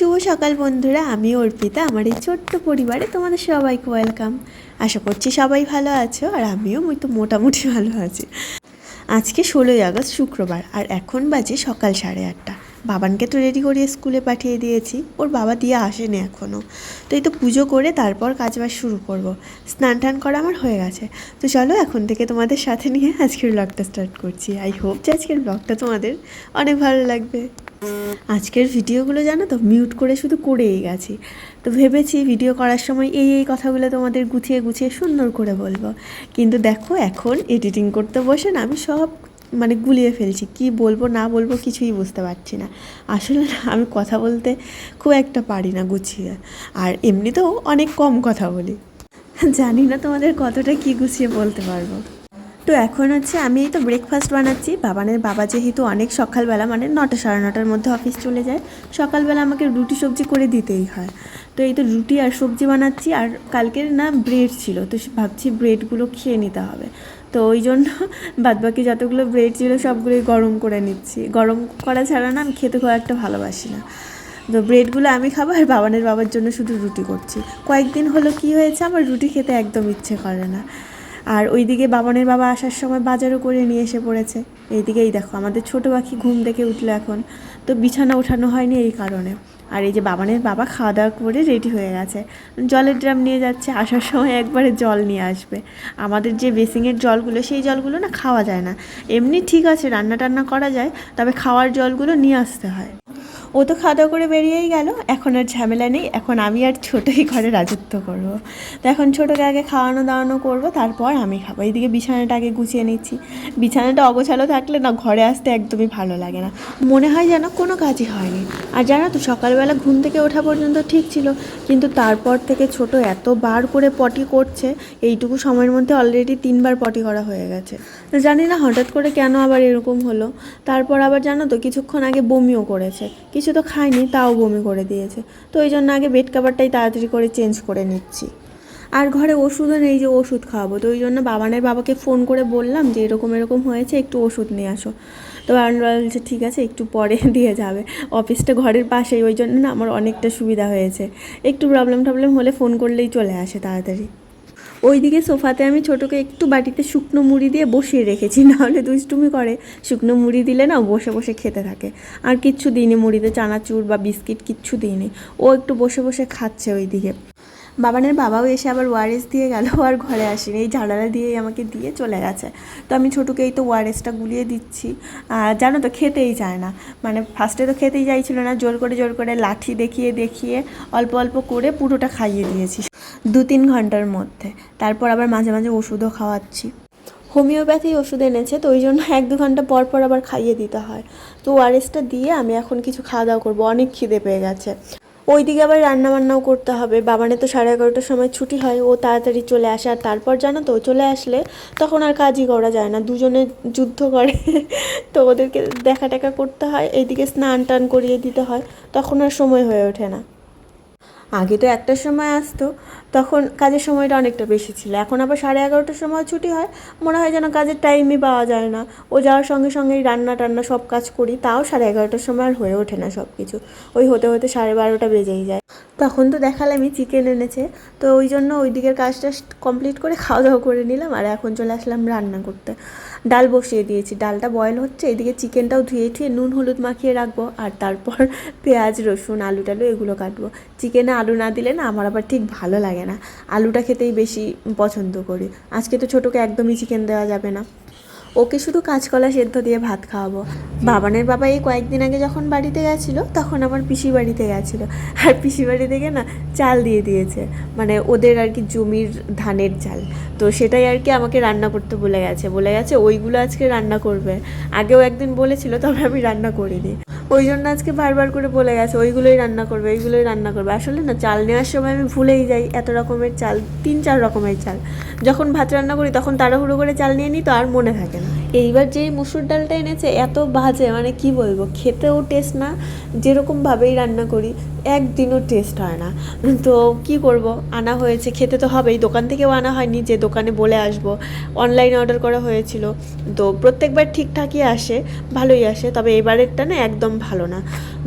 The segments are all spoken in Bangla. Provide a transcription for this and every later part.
শুভ সকাল বন্ধুরা আমি অর্পিতা, আমার এই ছোট্ট পরিবারে তোমাদের সবাইকে ওয়েলকাম আশা করছি সবাই ভালো আছো, আর আমিও তো মোটামুটি ভালো আছি। আজকে ষোলোই আগস্ট, শুক্রবার, আর এখন বাজে সকাল সাড়ে আটটা। বাবানকে তো রেডি করিয়ে স্কুলে পাঠিয়ে দিয়েছি, ওর বাবা দিয়ে আসেনি এখনও তো এই তো পুজো করে তারপর কাজবাজ শুরু করব। স্নান টান করা আমার হয়ে গেছে। তো চলো এখন থেকে তোমাদের সাথে নিয়ে আজকের ব্লগটা স্টার্ট করছি। আই হোপ যে আজকের ব্লগটা তোমাদের অনেক ভালো লাগবে। আজকের ভিডিওগুলো জানো তো মিউট করে শুধু করেই গেছি। তো ভেবেছি ভিডিও করার সময় এই এই কথাগুলো তোমাদের গুছিয়ে গুছিয়ে সুন্দর করে বলব। কিন্তু দেখো, এখন এডিটিং করতে বসে না আমি সব মানে গুলিয়ে ফেলছি। কি বলব, না বলব কিছুই বুঝতে পারছি না। আসলে আমি কথা বলতে খুব একটা পারি না গুছিয়ে। আর এমনিতেও অনেক কম কথা বলি। জানি না তোমাদের কতটা কি গুছিয়ে বলতে পারব। তো এখন হচ্ছে আমি এই তো ব্রেকফাস্ট বানাচ্ছি। বাবানের বাবা যেহেতু অনেক সকালবেলা মানে নটা সাড়ে নটার মধ্যে অফিস চলে যায়, সকালবেলা আমাকে রুটি সবজি করে দিতেই হয়। তো এই তো রুটি আর সবজি বানাচ্ছি, আর কালকের না ব্রেড ছিল, তো ভাবছি ব্রেডগুলো খেয়ে নিতে হবে। তো ওই জন্য বাদবাকি যতগুলো ব্রেড ছিল সবগুলোই গরম করে নিচ্ছি। গরম করা ছাড়া না আমি খেতে খুব একটা ভালোবাসি না। তো ব্রেডগুলো আমি খাব আর বাবানের বাবার জন্য শুধু রুটি করছি। কয়েকদিন হলো কি হয়েছে, আমার রুটি খেতে একদম ইচ্ছে করে না। আর ওইদিকে বাবানের বাবা আসার সময় বাজারও করে নিয়ে এসে পড়েছে। এইদিকেই দেখো, আমাদের ছোটো পাখি ঘুম থেকে উঠল এখন। তো বিছানা ওঠানো হয়নি এই কারণে। আর এই যে বাবানের বাবা খাওয়া দাওয়া করে রেডি হয়ে গেছে। জলের ড্রাম নিয়ে যাচ্ছে, আসার সময় একবারে জল নিয়ে আসবে। আমাদের যে বেসিংয়ের জলগুলো, সেই জলগুলো না খাওয়া যায় না। এমনি ঠিক আছে, রান্না টান্না করা যায়, তবে খাওয়ার জলগুলো নিয়ে আসতে হয়। ও তো খাওয়া দাওয়া করে বেরিয়েই গেল। এখন আর ঝামেলা নেই। এখন আমি আর ছোটোই ঘরে রাজত্ব করব। তো এখন ছোটোকে আগে খাওয়ানো দাওয়ানো করব, তারপর আমি খাব। এইদিকে বিছানাটা আগে গুছিয়ে নিচ্ছি। বিছানাটা অগোছালো থাকলে না ঘরে আসতে একদমই ভালো লাগে না। মনে হয় যেন কোনো কাজই হয়নি। আর জানো তো, সকালবেলা ঘুম থেকে ওঠা পর্যন্ত ঠিক ছিল। কিন্তু তারপর থেকে ছোট এত বার করে পটি করছে, এইটুকু সময়ের মধ্যে অলরেডি তিনবার পটি করা হয়ে গেছে। জানি না হঠাৎ করে কেন আবার এরকম হলো। তারপর আবার জানো তো, কিছুক্ষণ আগে বমিও করেছে। কিছু তো খায়নি তাও বমি করে দিয়েছে। তো ওই জন্য আগে বেড কাভারটাই তাড়াতাড়ি করে চেঞ্জ করে নিচ্ছি। আর ঘরে ওষুধও নেই যে ওষুধ খাওয়াবো। তো ওই জন্য বাবানের বাবাকে ফোন করে বললাম যে এরকম এরকম হয়েছে, একটু ওষুধ নিয়ে আসো। তো বাবান বলছে, ঠিক আছে, একটু পরে দিয়ে যাবে। অফিসটা ঘরের পাশেই, ওই জন্য না আমার অনেকটা সুবিধা হয়েছে। একটু প্রবলেম টবলেম হলে ফোন করলেই চলে আসে তাড়াতাড়ি। ওইদিকে সোফাতে আমি ছোটোকে একটু বাটিতে শুকনো মুড়ি দিয়ে বসিয়ে রেখেছি, নাহলে দুষ্টুমি করে। শুকনো মুড়ি দিলে না বসে বসে খেতে থাকে। আর কিচ্ছু দিইনি মুড়িতে, চানাচুর বা বিস্কিট কিচ্ছু দিইনি। ও একটু বসে বসে খাচ্ছে ওইদিকে। বাবানের বাবাও এসে আবার ওয়ারেস দিয়ে গেল, আর ঘরে আসেনি। এই ঝাড়ালা দিয়েই আমাকে দিয়ে চলে গেছে। তো আমি ছোটোকে এই তো ওয়ারেসটা গুলিয়ে দিচ্ছি। আর জানো তো, খেতেই চায় না। মানে ফার্স্টে তো খেতেই চাইছিল না, জোর করে জোর করে লাঠি দেখিয়ে দেখিয়ে অল্প অল্প করে পুরোটা খাইয়ে দিয়েছি দু তিন ঘণ্টার মধ্যে। তারপর আবার মাঝে মাঝে ওষুধও খাওয়াচ্ছি। হোমিওপ্যাথি ওষুধ এনেছে, তো ওই জন্য এক দু ঘণ্টা পর পর আবার খাইয়ে দিতে হয়। তো ওআরএসটা দিয়ে আমি এখন কিছু খাওয়া দাওয়া করব। অনেক খিদে পেয়ে গেছে। ওইদিকে আবার রান্না বান্নাও করতে হবে। বাবানে তো সাড়ে এগারোটার সময় ছুটি হয়, ও তাড়াতাড়ি চলে আসে। আর তারপর জানো তো, চলে আসলে তখন আর কাজই করা যায় না। দুজনে যুদ্ধ করে। তো ওদেরকে দেখা টেকা করতে হয়। এইদিকে স্নান টান করিয়ে দিতে হয়। তখন আর সময় হয়ে ওঠে না। আগে তো একটার সময় আসতো, তখন কাজের সময়টা অনেকটা বেশি ছিল। এখন আবার সাড়ে এগারোটার সময় ছুটি হয়, মনে হয় যেন কাজের টাইমই পাওয়া যায় না। ও যাওয়ার সঙ্গে সঙ্গেই রান্না টান্না সব কাজ করি, তাও সাড়ে এগারোটার সময় আর হয়ে ওঠে না সব কিছু ওই হতে হতে সাড়ে বারোটা বেজেই যায়। তখন তো দেখালামই চিকেন এনেছে। তো ওই জন্য ওই দিকের কাজটা কমপ্লিট করে খাওয়া দাওয়া করে নিলাম আর এখন চলে আসলাম রান্না করতে। ডাল বসিয়ে দিয়েছি। ডালটা বয়েল হচ্ছে, এদিকে চিকেনটাও ধুয়ে ধুয়ে নুন, হলুদ মাখিয়ে রাখব আর তারপর পেঁয়াজ, রসুন, আলু টালু এগুলো কাটবো। চিকেনে আলু না দিলে না আমার আবার ঠিক ভালো লাগে না। আলুটা খেতেই বেশি পছন্দ করি। আজকে তো ছোটোকে একদমই চিকেন দেওয়া যাবে না। ওকে শুধু কাঁচকলা সেদ্ধ দিয়ে ভাত খাওয়াবো। বাবানের বাবা এই কয়েকদিন আগে যখন বাড়িতে গেছিল, তখন আমার পিসি বাড়িতে গেছিল। আর পিসি বাড়ি থেকে না চাল দিয়ে দিয়েছে। মানে ওদের আর কি জমির ধানের চাল। তো সেটাই আর কি আমাকে রান্না করতে বলে গেছে। বলে গেছে, ওইগুলো আজকে রান্না করবে। আগেও একদিন বলেছিল, তবে আমি রান্না করিনি। ওই জন্য আজকে বারবার করে বলে গেছে, ওইগুলোই রান্না করবে, ওইগুলোই রান্না করবে। আসলে না, চাল নেওয়ার সময় আমি ভুলেই যাই, এত রকমের চাল, তিন, চার রকমের চাল। যখন ভাত রান্না করি, তখন তাড়াহুড়ো করে চাল নিয়ে নিই তো আর মনে থাকে না। এইবার যে মুসুর ডালটা এনেছে, এত বাজে মানে কি বলব, খেতেও টেস্ট না, যেরকমভাবেই রান্না করি একদিনও টেস্ট হয় না। তো কি করব? আনা হয়েছে, খেতে তো হবেই। দোকান থেকেও আনা হয়নি, যে দোকানে বলে আসব। অনলাইনে অর্ডার করা হয়েছিল। তো প্রত্যেকবার ঠিকঠাকই আসে, ভালোই আসে। তবে এবারেরটা না একদম ভালো না।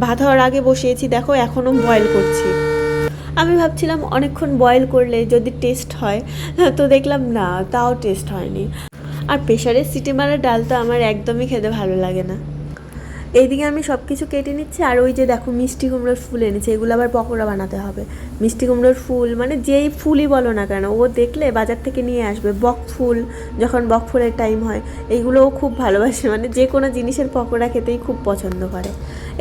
ভাত হওয়ার আগে বসিয়েছি, দেখো এখনও বয়েল করছি। আমি ভাবছিলাম অনেকক্ষণ বয়েল করলে যদি টেস্ট হয়, তো দেখলাম না, তাও টেস্ট হয়নি। আর প্রেশারের সিটি মারা ডাল তো আমার একদমই খেতে ভালো লাগে না। এইদিকে আমি সব কিছু কেটে নিচ্ছি, আর ওই যে দেখো মিষ্টি কুমড়োর ফুল এনেছে, এগুলো আবার পকোড়া বানাতে হবে। মিষ্টি কুমড়োর ফুল মানে যেই ফুলই বলো না কেন, ও দেখলে বাজার থেকে নিয়ে আসবে। বক ফুল, যখন বক ফুলের টাইম হয়, এইগুলোও খুব ভালোবাসে মানে যে কোনো জিনিসের পকোড়া খেতেই খুব পছন্দ করে।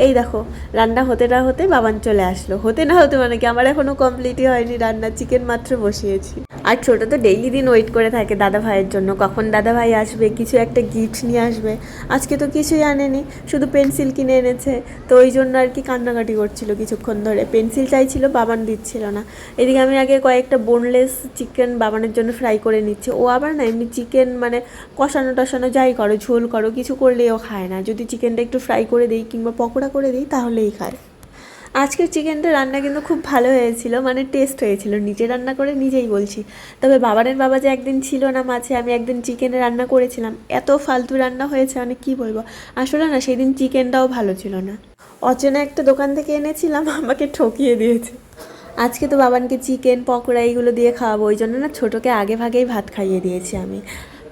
এই দেখো, রান্না হতে না হতে বাবান চলে আসলো। হতে না হতে মানে কি, আমার এখনও কমপ্লিটই হয়নি রান্না চিকেন মাত্র বসিয়েছি। আর ছোটো তো ডেইলি দিন ওয়েট করে থাকে দাদা ভাইয়ের জন্য। কখন দাদা ভাই আসবে? কিছু একটা গিফট নিয়ে আসবে। আজকে তো কিছুই আনেনি, শুধু পেন্সিল কিনে এনেছে। তো ওই জন্য আর কি কান্নাকাটি করছিল কিছুক্ষণ ধরে। পেন্সিল চাইছিল, বাবান দিচ্ছিল না। এদিকে আমি আগে কয়েকটা বোনলেস চিকেন বাবানের জন্য ফ্রাই করে নিচ্ছি। ও আবার না এমনি চিকেন মানে কষানো টষানো যাই করো, ঝোল করো, কিছু করলেই ও খায় না। যদি চিকেনটা একটু ফ্রাই করে দিই কিংবা পকোড়া করে দিই, তাহলেই খায়। আজকের চিকেনটা রান্না কিন্তু খুব ভালো হয়েছিল মানে টেস্ট হয়েছিল। নিজে রান্না করে নিজেই বলছি। তবে বাবারের বাবা যে একদিন ছিল না মাঝে, আমি একদিন চিকেনে রান্না করেছিলাম। এত ফালতু রান্না হয়েছে মানে কি বলব? আসলে না, সেদিন চিকেনটাও ভালো ছিল না। অচেনা একটা দোকান থেকে এনেছিলাম, আমাকে ঠকিয়ে দিয়েছে। আজকে তো বাবানকে চিকেন পকোড়া এইগুলো দিয়ে খাওয়াবো, ওই জন্য না ছোটোকে আগে ভাগেই ভাত খাইয়ে দিয়েছি আমি।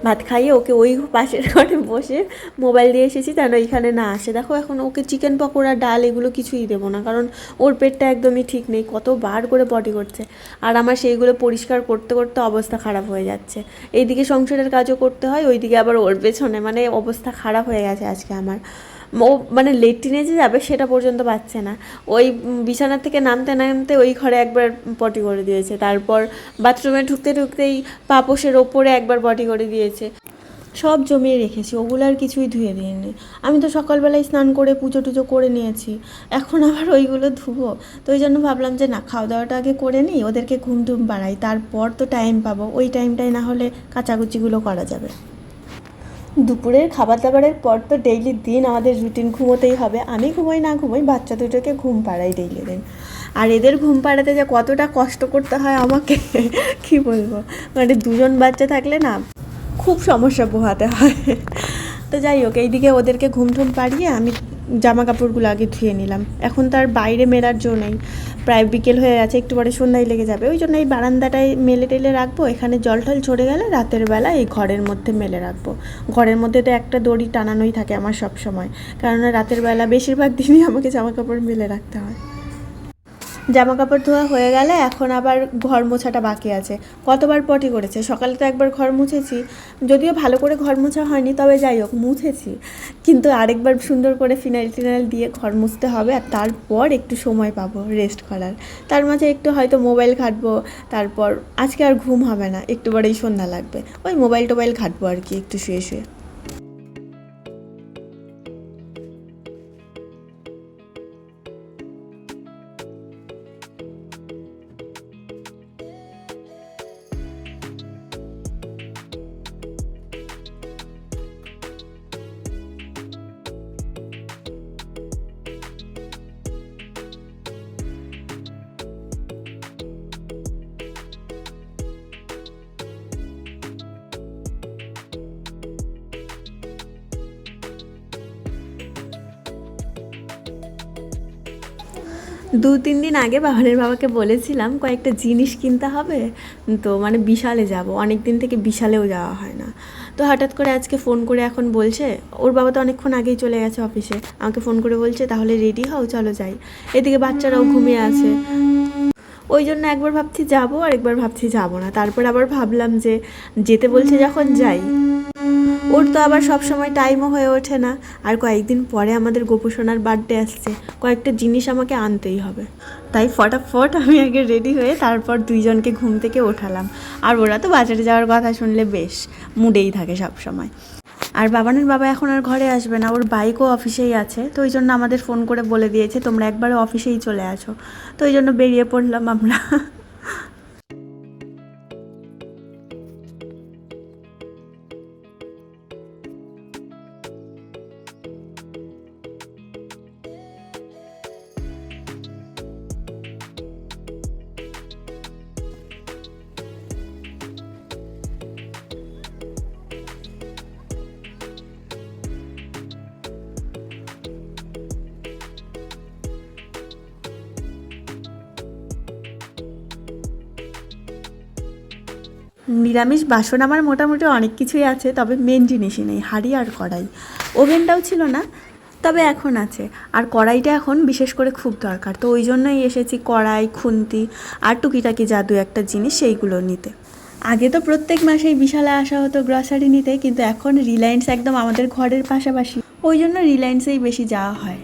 ভাত খাইয়ে ওকে ওই পাশের ঘরে বসে মোবাইল দিয়ে এসেছি, যেন এখানে না আসে। দেখো এখন ওকে চিকেন পকোড়া, ডাল এগুলো কিছুই দেবো না, কারণ ওর পেটটা একদমই ঠিক নেই কত বার করে পটি করছে। আর আমার সেইগুলো পরিষ্কার করতে করতে অবস্থা খারাপ হয়ে যাচ্ছে। এইদিকে সংসারের কাজও করতে হয়, ওইদিকে আবার ওর পেছনে মানে অবস্থা খারাপ হয়ে গেছে আজকে আমার। ও মানে লেট্রিনে যে যাবে, সেটা পর্যন্ত পাচ্ছে না। ওই বিছানা থেকে নামতে নামতে ওই ঘরে একবার পটি করে দিয়েছে। তারপর বাথরুমে ঢুকতে ঢুকতেই পাপোশের ওপরে একবার পটি করে দিয়েছে। সব জমিয়ে রেখেছি, ওগুলো আর কিছুই ধুয়ে দিইনি। আমি তো সকালবেলায় স্নান করে পুজো টুজো করে নিয়েছি। এখন আবার ওইগুলো ধুবো। তো ওই জন্য ভাবলাম যে, না, খাওয়া দাওয়াটা আগে করে নিই, ওদেরকে ঘুম টুম বাড়াই। তারপর তো টাইম পাবো। ওই টাইমটাই না হলে কাচাকুচিগুলো করা যাবে। দুপুরের খাবার দাবারের পর তো ডেইলি দিন আমাদের রুটিন ঘুমোতেই হবে। আমি ঘুমোই, না ঘুমোই, বাচ্চা দুটোকে ঘুম পাড়াই ডেইলি দিন। আর এদের ঘুম পাড়াতে যে কতটা কষ্ট করতে হয় আমাকে, কি বলব? মানে দুজন বাচ্চা থাকলে না খুব সমস্যা পোহাতে হয়। তো যাই হোক, এইদিকে ওদেরকে ঘুম ঠুম পাড়িয়ে আমি জামা কাপড়গুলো আগে ধুয়ে নিলাম। এখন তার বাইরে মেলার জন্যই প্রায় বিকেল হয়ে গেছে, একটু পরে সন্ধ্যায় লেগে যাবে। ওই জন্য এই বারান্দাটায় মেলে টেলে রাখব। এখানে জল টল ছড়ে গেলে রাতের বেলা এই ঘরের মধ্যে মেলে রাখব। ঘরের মধ্যে তো একটা দড়ি টানানোই থাকে আমার সব সময় কারণ রাতের বেলা বেশিরভাগ দিনই আমাকে জামা কাপড় মেলে রাখতে হয়। জামা কাপড় ধোয়া হয়ে গেলে এখন আবার ঘর মোছাটা বাকি আছে। কতবার পটি করেছে? সকালে তো একবার ঘর মুছেছি। যদিও ভালো করে ঘর মোছা হয়নি, তবে যাই হোক, মুছেছি। কিন্তু আরেকবার সুন্দর করে ফিনাইল টিনাইল দিয়ে ঘর মুছতে হবে আর তারপর একটু সময় পাবো রেস্ট করার। তার মাঝে একটু হয়তো মোবাইল ঘাটবো, তারপর আজকে আর ঘুম হবে না, একটু পরেই সন্ধ্যা লাগবে। ওই মোবাইল টোবাইল ঘাটবো আর কি, একটু শুয়ে শুয়ে। দু তিন দিন আগে বাবানের বাবাকে বলেছিলাম, কয়েকটা জিনিস কিনতে হবে, তো মানে বিশালে যাব অনেক দিন থেকে বিশালেও যাওয়া হয় না। তো হঠাৎ করে আজকে ফোন করে এখন বলছে, ওর বাবা তো অনেকক্ষণ আগেই চলে গেছে অফিসে, আমাকে ফোন করে বলছে, তাহলে রেডি হও, চলো যাই। এদিকে বাচ্চারাও ঘুমিয়ে আছে। ওই জন্য একবার ভাবছি যাব আর একবার ভাবছি যাব না। তারপর আবার ভাবলাম যে, যেতে বলছে যখন যাই। ওর তো আবার সব সময় টাইমও হয়ে ওঠে না। আর কয়েকদিন পরে আমাদের গোপুসোনার বার্থডে আসছে। কয়েকটা জিনিস আমাকে আনতেই হবে। তাই ফটাফট আমি আগে রেডি হয়ে তারপর দুইজনকে ঘুম থেকে ওঠালাম। আর ওরা তো বাজারে যাওয়ার কথা শুনলে বেশ, মুডেই থাকে সব সময় আর বাবানের বাবা এখন আর ঘরে আসবে না, ওর বাইকও অফিসেই আছে। তো ওই জন্য আমাদের ফোন করে বলে দিয়েছে, তোমরা একবারে অফিসেই চলে আসো তো ওই জন্য বেরিয়ে পড়লাম আমরা। নিরামিষ বাসন আমার মোটামুটি অনেক কিছুই আছে, তবে মেন জিনিসই নেই, হাঁড়ি আর কড়াই। ওভেনটাও ছিল না, তবে এখন আছে। আর কড়াইটা এখন বিশেষ করে খুব দরকার, তো ওই জন্যই এসেছি কড়াই, খুন্তি আর টুকিটাকি জাদু একটা জিনিস সেইগুলো নিতে। আগে তো প্রত্যেক মাসেই বিশালে আসা হতো গ্রসারি নিতে, কিন্তু এখন রিলায়েন্স একদম আমাদের ঘরের পাশাপাশি। ওই জন্য রিলায়েন্সেই বেশি যাওয়া হয়।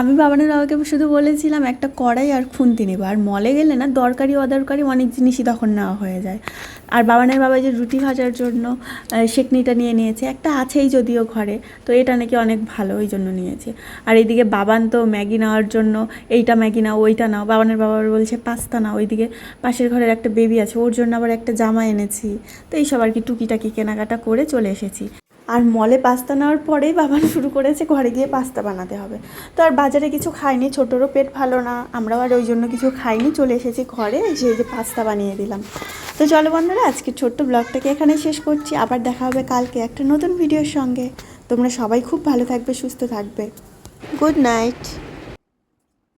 আমি বাবানের বাবাকে শুধু বলেছিলাম, একটা কড়াই আর খুন্তি নেব। আর মলে গেলে না, দরকারি, অদরকারি অনেক জিনিসই তখন নেওয়া হয়ে যায়। আর বাবানের বাবা যে রুটি ভাজার জন্য সেকনিটা নিয়ে নিয়েছে, একটা আছেই যদিও ঘরে, তো এটা নাকি অনেক ভালো ওই জন্য নিয়েছে। আর এইদিকে বাবান তো ম্যাগি নেওয়ার জন্য, এইটা ম্যাগি নাও, ওইটা নাও। বাবানের বাবা বলছে, পাস্তা নাও। ওইদিকে পাশের ঘরের একটা বেবি আছে, ওর জন্য আবার একটা জামা এনেছি। তো এইসব আর কি টুকিটাকি কেনাকাটা করে চলে এসেছি। আর মলে পাস্তা নেওয়ার পরেই বাবান শুরু করেছে ঘরে গিয়ে পাস্তা বানাতে হবে। তো আর বাজারে কিছু খাইনি, ছোটোরও পেট ভালো না, আমরাও আর ওই জন্য কিছু খাইনি, চলে এসেছি ঘরে যে যে পাস্তা বানিয়ে দিলাম। তো চলো বন্ধুরা আজকে ছোট্ট ব্লগটাকে এখানে শেষ করছি, আবার দেখা হবে কালকে একটা নতুন ভিডিওর সঙ্গে। তোমরা সবাই খুব ভালো থাকবে, সুস্থ থাকবে। Good night